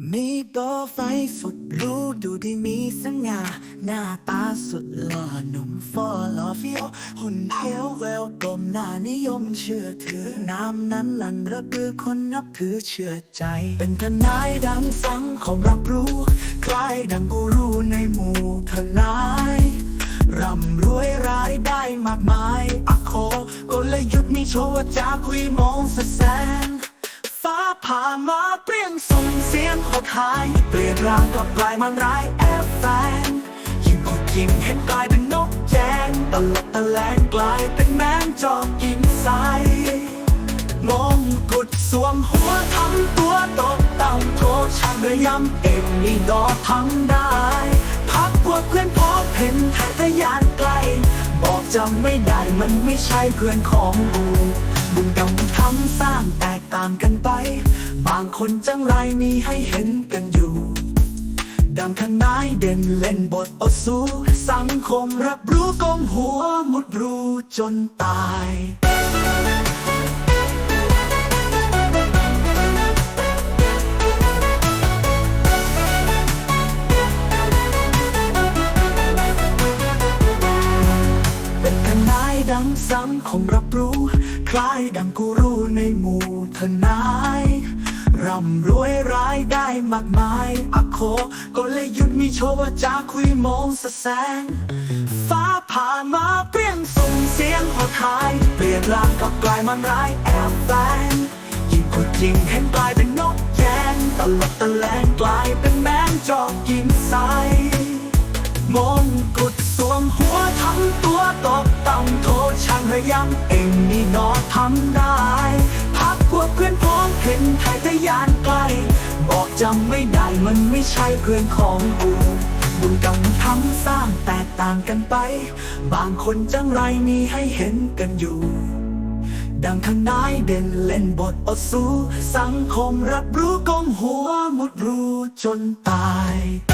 มีโปรไฟสุดรู้ดูดีมีสง่า หน้าตาสุดหล่อหนุ่มฟอลอเฟียวหุ่นเทียวแววกลมหน้านิยมเชื่อถือ น้ำนั้นหลันระบือคนนับถือเชื่อใจ เป็นทนายดังสังคมรับรู้ คล้ายดังกูรูในหมู่ทนายร่ำรวยรายได้มากมายอโคกลยุทธ์มีโชว์ว่าจะคุยมองสแสน มาเปรี้ยงส่งเสียงหดหาย เปลี่ยนร่างก็กลายมันร้ายแอบแฝงยิ่งกดยิงเห็นกลายเป็นนกแจงตลบตะแลงกลายเป็นแมงจอกยิงใสมงกุฎสวมหัวทำตัวตกต่ำโทษช่างระยำเอ็มนี่ดอทำได้ พักพวกเพื่อนพบเห็นทายทะยานไกล บอกจำไม่ได้มันไม่ใช่เพื่อนของบู รรมทำสร้างแตกต่างกันไป บางคนจังไรมีให้เห็นกันอยู่ ดังทนายเด่นเล่นบทอสูสังคมรับรู้กองหัวมุดรูจนตายเป็นทนายดังสังคมรับรู้ คล้ายดังกูรูในหมู่ทนายร่ำรวยรายได้มากมายอะโคก็เลยุทธ์มีโชว์ว่าจะคุยมองสะแสง ฟ้าผ่ามาเปรี้ยงส่งเสียงหดหาย เปลี่ยนร่างก็กลายมันร้ายแอบแฝงยิ่งกดยิงเห็นกลายเป็นนกแยงตลบตะแลงกลายเป็น ษช่างระยำเองนี่นอทำได้พักพวกเพื่อนพ้องเห็นไทยทะยานไกล บอกจำไม่ได้มันไม่ใช่เพื่อนของกูบุญกรรมทำสร้างแตกต่างกันไป บางคนจังไรมีให้เห็นกันอยู่ ดังทนายเด่นเล่นบทอสูสังคมรับรู้กองหัวมุดรู้จนตาย